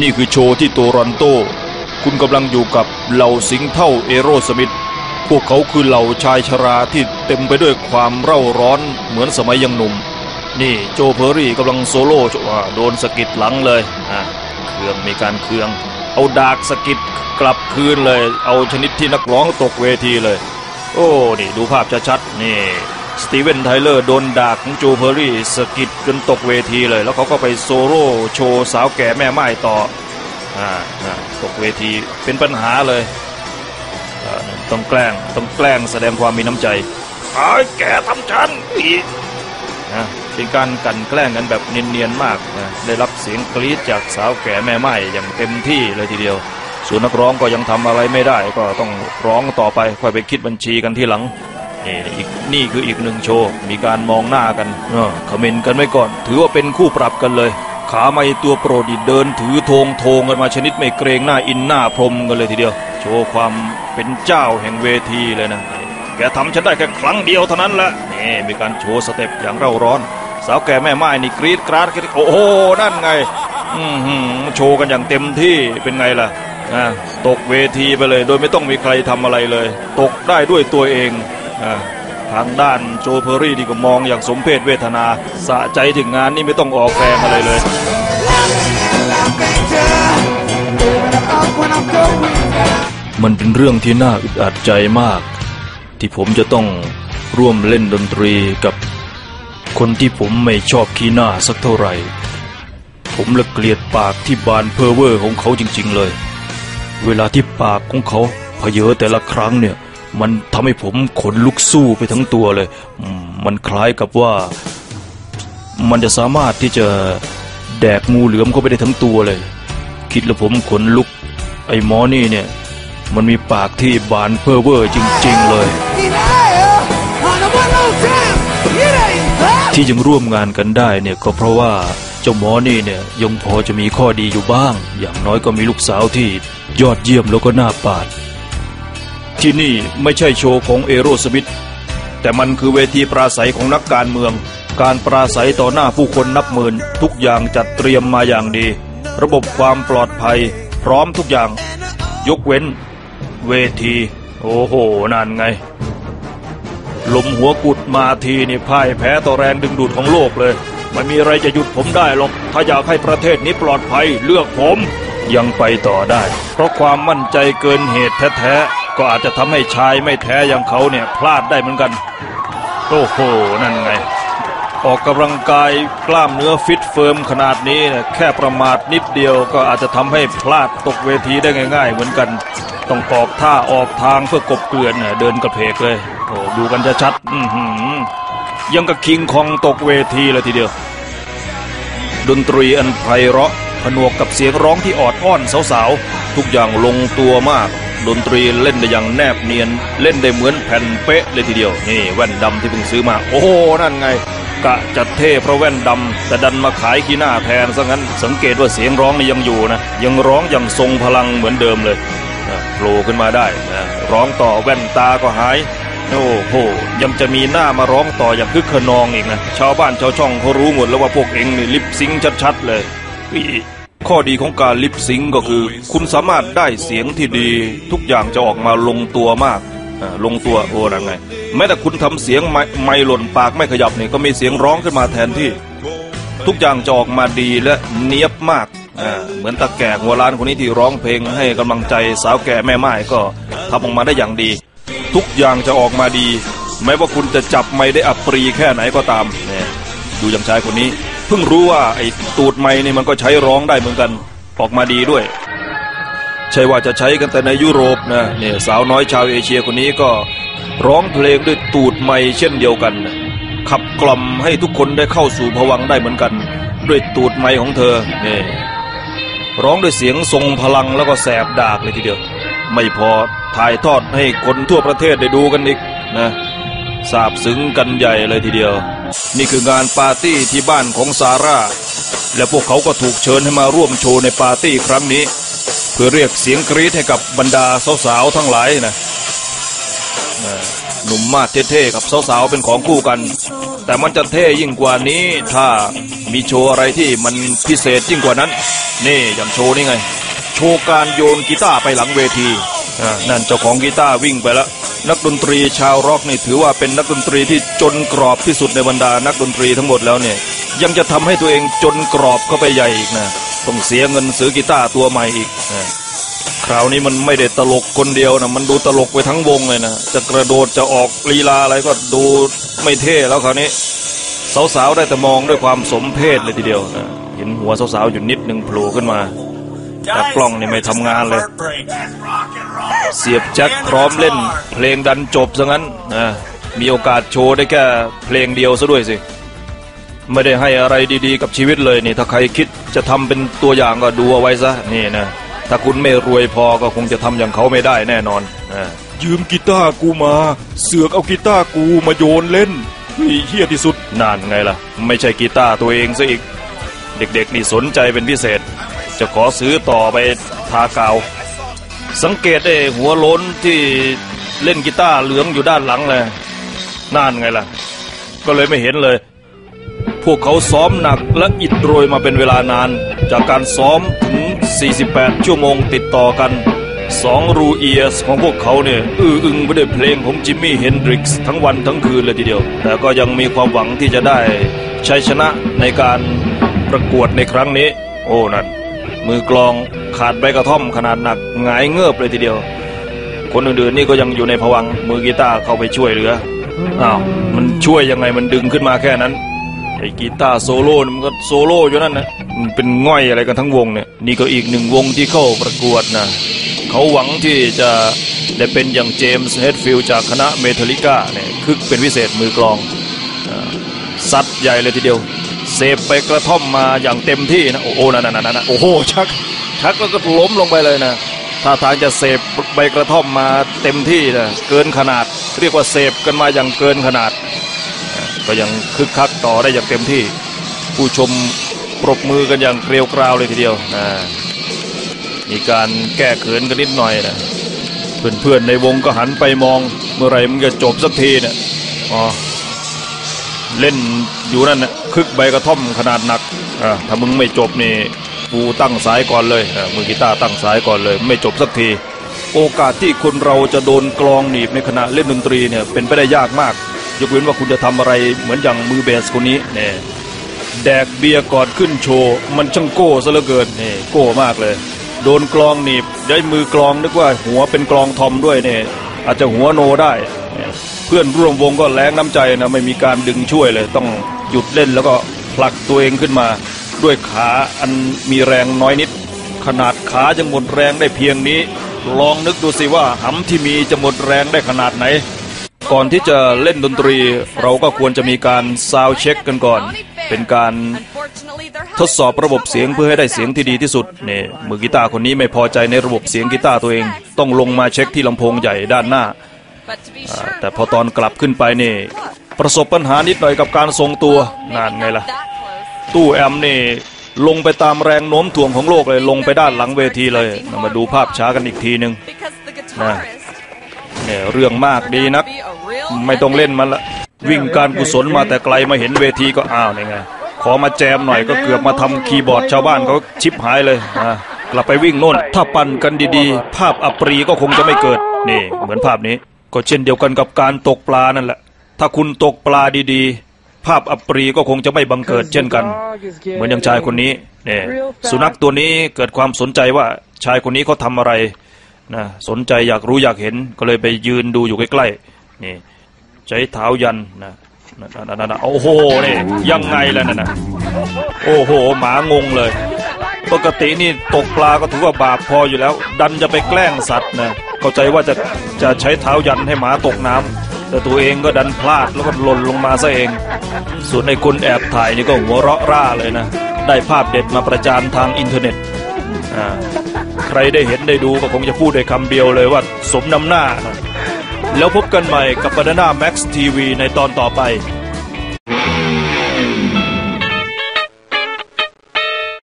นี่คือโชว์ที่โตรอนโต คุณกำลังอยู่กับเหล่าสิงเท่าเอโรสมิธพวกเขาคือเหล่าชายชราที่เต็มไปด้วยความเร่าร้อนเหมือนสมัยยังหนุ่ม นี่โจเพอรี่กำลังโซโล่โดนสกิดหลังเลยอ่าเครื่องมีการเครื่อง เอาดากสกิดกลับคืนเลย เอาชนิดที่นักร้องตกเวทีเลย โอ้ นี่ดูภาพชัดๆนี่ สตีเวนไทเลอร์โดนดากของโจเพอรี่สะกิดจนตกเวทีเลย แล้วเขาก็ไปโซโล่โชว์สาวแก่แม่ไม้ต่ออ่าอ่าตกเวทีเป็นปัญหาเลยอ่าต้องแกล้งต้องแกล้งแสดงความมีน้ำใจไอ้แกทำฉันอีกนะเป็นการกลันแกล้งกันแบบเนียนๆมากนะได้รับเสียงกรี๊ดจากสาวแก่แม่ไม้อย่างเต็มที่เลยทีเดียว ส่วนนักร้องก็ยังทำอะไรไม่ได้ก็ต้องร้องต่อไปค่อยไปคิดบัญชีกันที่หลัง นี่อีกนี่คืออีกหนึ่งโชว์ มีการมองหน้ากันเออคอมเมนต์กันไว้ก่อน ถือว่าเป็นคู่ปรับกันเลย ขาไม่ตัวโปรดนี่เดินถือธงโทงกันมาชนิดไม่เกรงหน้าอินหน้าพรมกันเลยทีเดียว โชว์ความเป็นเจ้าแห่งเวทีเลยนะ แกทำฉันได้แค่ครั้งเดียวเท่านั้นแหละนี่มีการโชว์สเต็ปอย่างเร่าร้อน สาวแก่แม่ไม้นี่กรีดกราดกรโอ้โหนั่นไงอือหือโชว์กันอย่างเต็มที่เป็นไงล่ะอ่าตกเวทีไปเลย โดยไม่ต้องมีใครทำอะไรเลย ตกได้ด้วยตัวเอง ทางด้านโจเพอรี่นี่ก็มองอย่างสมเพศเวทนาสะใจถึงงานนี่ไม่ต้องออกแรงอะไรเลยมันเป็นเรื่องที่น่าอึดอัดใจมาก ที่ผมจะต้องร่วมเล่นดนตรีกับคนที่ผมไม่ชอบขี้หน้าสักเท่าไหร่ ผมละเกลียดปากที่บานเพอเวอร์ของเขาจริงๆเลย เวลาที่ปากของเขาเพเยอแต่ละครั้งเนี่ย มันทำให้ผมขนลุกสู้ไปทั้งตัวเลย มันคล้ายกับว่า มันจะสามารถที่จะแดกงูเหลือมเข้าไปได้ทั้งตัวเลย คิดแล้วผมขนลุก ไอ้หมอนี่เนี่ย มันมีปากที่บานเพ้อเวอร์จริง ๆ เลย ที่ยังร่วมงานกันได้เนี่ยก็เพราะว่าเจ้าหมอนี่เนี่ยยังพอจะมีข้อดีอยู่บ้าง อย่างน้อยก็มีลูกสาวที่ยอดเยี่ยมแล้วก็น่าปาด ที่นี่ไม่ใช่โชว์ของเอโรสมิธแต่มันคือเวทีปราศัยของนักการเมือง การปราศัยต่อหน้าผู้คนนับหมื่น ทุกอย่างจัดเตรียมมาอย่างดี ระบบความปลอดภัย พร้อมทุกอย่าง ยกเว้น เวที โอ้โหนั่นไงลมหัวกุดมาทีนี่พ่ายแพ้ต่อแรงดึงดูดของโลกเลยไม่มีอะไรจะหยุดผมได้หรอก ถ้าอยากให้ประเทศนี้ปลอดภัยเลือกผม ยังไปต่อได้ เพราะความมั่นใจเกินเหตุแท้ๆ ก็อาจจะทำให้ชายไม่แท้อย่างเขาเนี่ยพลาดได้เหมือนกันโอ้โหนั่นไง ออกกำลังกายกล้ามเนื้อฟิตเฟิร์มขนาดนี้เนี่ยแค่ประมาทนิดเดียวก็อาจจะทำให้พลาดตกเวทีได้ง่าย ๆ เหมือนกัน ต้องออกท่าออกทางเพื่อกบเกลื่อนเนี่ยเดินกระเพกเลยโอ้ดูกันจะชัดอืยังกับคิงคองตกเวทีเลยทีเดียว ดนตรีอันไพเราะผนวกกับเสียงร้องที่ออดอ้อนสาวๆ ทุกอย่างลงตัวมาก ดนตรีเล่นได้อย่างแนบเนียน เล่นได้เหมือนแผ่นเป๊ะเลยทีเดียว นี่แว่นดำที่เพิ่งซื้อมา โอ้โหนั่นไง กะจัดเท่เพราะแว่นดำแต่ดันมาขายขี้หน้าแทนซะงั้น สังเกตว่าเสียงร้องนี่ยังอยู่นะ ยังร้องอย่างทรงพลังเหมือนเดิมเลยโผล่ขึ้นมาได้นะร้องต่อแว่นตาก็หายโอ้โหยังจะมีหน้ามาร้องต่ออย่างคึกขนองอีกนะชาวบ้านชาวช่องเขารู้หมดแล้วว่าพวกเองนี่ลิปซิงชัดๆเลยอี ข้อดีของการลิปซิงก็คือ คุณสามารถได้เสียงที่ดี ทุกอย่างจะออกมาลงตัวมากลงตัวโอ้นั่นไง แม้แต่คุณทำเสียงไม่ไม่หล่นปากไม่ขยับนี่ก็มีเสียงร้องขึ้นมาแทนที่ ทุกอย่างจะออกมาดีและเนียบมากเหมือนตาแก่หัวล้านคนนี้ที่ร้องเพลงให้กำลังใจสาวแก่แม่ไม้ก็ทำออกมาได้อย่างดี ทุกอย่างจะออกมาดีแม้ว่าคุณจะจับไม่ได้อับปรีแค่ไหนก็ตามเนี่ยดูอย่างชายคนนี้ เพิ่งรู้ว่าไอ้ตูดไม้นี่มันก็ใช้ร้องได้เหมือนกันออกมาดีด้วย ใช่ว่าจะใช้กันแต่ในยุโรปนะเนี่ยสาวน้อยชาวเอเชียคนนี้ก็ร้องเพลงด้วยตูดไม้เช่นเดียวกัน ขับกล่อมให้ทุกคนได้เข้าสู่ภวังได้เหมือนกัน ด้วยตูดไม้ของเธอเนี่ยร้องด้วยเสียงทรงพลังแล้วก็แสบดากเลยทีเดียว ไม่พอถ่ายทอดให้คนทั่วประเทศได้ดูกันอีกนะซาบซึ้งกันใหญ่เลยทีเดียว นี่คืองานปาร์ตี้ที่บ้านของซาร่า และพวกเขาก็ถูกเชิญให้มาร่วมโชว์ในปาร์ตี้ครั้งนี้ เพื่อเรียกเสียงกรี๊ดให้กับบรรดาสาวๆทั้งหลายนะหนุ่มมาดเท่ๆกับสาวๆเป็นของคู่กัน แต่มันจะเท่ยิ่งกว่านี้ ถ้ามีโชว์อะไรที่มันพิเศษยิ่งกว่านั้น นี่อย่างโชว์นี่ไง โชว์การโยนกีตาร์ไปหลังเวทีนั่นเจ้าของกีตาร์วิ่งไปแล้ว นักดนตรีชาวร็อกนี่ถือว่าเป็นนักดนตรีที่จนกรอบที่สุดในบรรดานักดนตรีทั้งหมดแล้วเนี่ยยังจะทำให้ตัวเองจนกรอบเข้าไปใหญ่อีกนะต้องเสียเงินซื้อกีตาร์ตัวใหม่อีกนะคราวนี้มันไม่ได้ตลกคนเดียวนะมันดูตลกไปทั้งวงเลยนะจะกระโดดจะออกลีลาอะไรก็ดูไม่เท่แล้วคราวนี้สาวๆได้แต่มองด้วยความสมเพศเลยทีเดียวนะเห็นหัวสาวๆอยู่นิดหนึ่งโผล่ขึ้นมาแต่กล้องนี่ไม่ทำงานเลย เสียบแจ็คพร้อมเล่น เพลงดันจบซะงั้นนะมีโอกาสโชว์ได้แค่เพลงเดียวซะด้วยสิ ไม่ได้ให้อะไรดีๆ กับชีวิตเลยนี่ ถ้าใครคิดจะทำเป็นตัวอย่างก็ดูเอาไว้ซะ นี่นะ ถ้าคุณไม่รวยพอก็คงจะทำอย่างเขาไม่ได้แน่นอนนะยืมกีตาร์กูมา เสือกเอากีตาร์กูมาโยนเล่นเฮี้ยที่สุดนานไงล่ะ ไม่ใช่กีตาร์ตัวเองซะอีก เด็กๆนี่สนใจเป็นพิเศษ จะขอซื้อต่อไปทากาว สังเกตได้หัวโล้นที่เล่นกีตาร์เหลืองอยู่ด้านหลังเลยนั่นไงล่ะ ก็เลยไม่เห็นเลย พวกเขาซ้อมหนักและอิดโรยมาเป็นเวลานาน จากการซ้อมถึง 48 ชั่วโมงติดต่อกันสองรูเอียสของพวกเขาเนี่ยอื้ออึงไปด้วยเพลงของจิมมี่เฮนดริกส์ทั้งวันทั้งคืนเลยทีเดียว แต่ก็ยังมีความหวังที่จะได้ชัยชนะในการประกวดในครั้งนี้ โอ้นั่น มือกลองขาดใบกระท่อมขนาดหนักหงายเงือบเลยทีเดียว คนอื่นๆนี่ก็ยังอยู่ในภวังมือกีตาร์เข้าไปช่วยเหลืออ้าวมันช่วยยังไงมันดึงขึ้นมาแค่นั้นไอ้กีตาร์โซโล่มันก็โซโล่อยู่นั่นนะมันเป็นง่อยอะไรกันทั้งวงเนี่ยนี่ก็อีกหนึ่งวงที่เข้าประกวดนะเขาหวังที่จะได้เป็นอย่างเจมส์เฮดฟิลจากคณะเมทัลิก้าเนี่ยคึกเป็นพิเศษมือกลองซัดใหญ่เลยทีเดียว เสพไปกระท่อมมาอย่างเต็มที่นะ โอ้โหนั่นนั่นโอ้โหชัก ชักแล้วก็ล้มลงไปเลยนะท่าทางจะเสพใบกระท่อมมาเต็มที่นะเกินขนาด เรียกว่าเสพกันมาอย่างเกินขนาด ก็ยังคึกคักต่อได้อย่างเต็มที่ ผู้ชมปรบมือกันอย่างเกลียวกราวเลยทีเดียวนะมีการแก้เขินกันนิดหน่อยนะเพื่อนๆในวงก็หันไปมองเมื่อไรมันจะจบสักทีเนี่ยอ๋อ เล่นอยู่นั่นนะคึกใบกระท่อมขนาดหนักอ่าถ้ามึงไม่จบนี่กูตั้งสายก่อนเลยมือกีตาร์ตั้งสายก่อนเลย ไม่จบสักที โอกาสที่คนเราจะโดนกลองหนีบในขณะเล่นดนตรีเนี่ยเป็นไปได้ยากมาก ยกเว้นว่าคุณจะทำอะไรเหมือนอย่างมือเบสคนนี้เนี่ยแดกเบียร์ก่อนขึ้นโชว์มันช่างโก้ซะเหลือเกินนี่โก้มากเลย โดนกลองหนีบได้มือกลองนึกว่าหัวเป็นกลองทอมด้วยเนี่ยอาจจะหัวโนได้ เพื่อนร่วมวงก็แรงน้ำใจนะไม่มีการดึงช่วยเลย ต้องหยุดเล่นแล้วก็ผลักตัวเองขึ้นมา ด้วยขาอันมีแรงน้อยนิด ขนาดขายังหมดแรงได้เพียงนี้ ลองนึกดูสิว่าหำที่มีจะหมดแรงได้ขนาดไหน ก่อนที่จะเล่นดนตรี เราก็ควรจะมีการซาวเช็คกันก่อน เป็นการทดสอบระบบเสียงเพื่อให้ได้เสียงที่ดีที่สุดนี่มือกีตาร์คนนี้ไม่พอใจในระบบเสียงกีตาร์ตัวเอง ต้องลงมาเช็คที่ลำโพงใหญ่ด้านหน้า แต่พอตอนกลับขึ้นไปนี่ ประสบปัญหานิดหน่อยกับการทรงตัวนานไงล่ะ ตู้แอมนี่ลงไปตามแรงโน้มถ่วงของโลกเลยลงไปด้านหลังเวทีเลยเรามาดูภาพช้ากันอีกทีหนึ่งนะเนี่ยเรื่องมากดีนัก ไม่ต้องเล่นมันละวิ่งการกุศลมาแต่ไกลมาเห็นเวทีก็อ้าวนี่ไงขอมาแจมหน่อยก็เกือบมาทำคีย์บอร์ดชาวบ้านเขาชิปหายเลยอะกลับไปวิ่งโน่น ถ้าปั่นกันดีๆ ภาพอัปรีก็คงจะไม่เกิด นี่ เหมือนภาพนี้ ก็เช่นเดียวกันกับการตกปลานั่นแหละ ถ้าคุณตกปลาดีๆ ภาพอัปรีก็คงจะไม่บังเกิดเช่นกัน เหมือนอย่างชายคนนี้เนี่ยสุนัขตัวนี้เกิดความสนใจว่าชายคนนี้เขาทำอะไรนะสนใจอยากรู้อยากเห็นก็เลยไปยืนดูอยู่ใกล้ๆนี่ใช้เท้ายันนะนั่นนั่นนั่นโอ้โหนี่ยังไงล่ะนั่นนะโอ้โห หมางงเลย ปกตินี่ตกปลาก็ถือว่าบาปพออยู่แล้ว ดันจะไปแกล้งสัตว์นะ เข้าใจว่าจะจะใช้เท้ายันให้หมาตกน้ำแต่ตัวเองก็ดันพลาดแล้วก็หล่นลงมาซะเอง ส่วนในคนแอบถ่ายนี่ก็หัวเราะร่าเลยนะ ได้ภาพเด็ดมาประจานทางอินเทอร์เน็ต ใครได้เห็นได้ดูก็คงจะพูดด้คำเดียวเลยว่าสมน้ำหน้า แล้วพบกันใหม่กับ Banana Max TV ในตอนต่อไป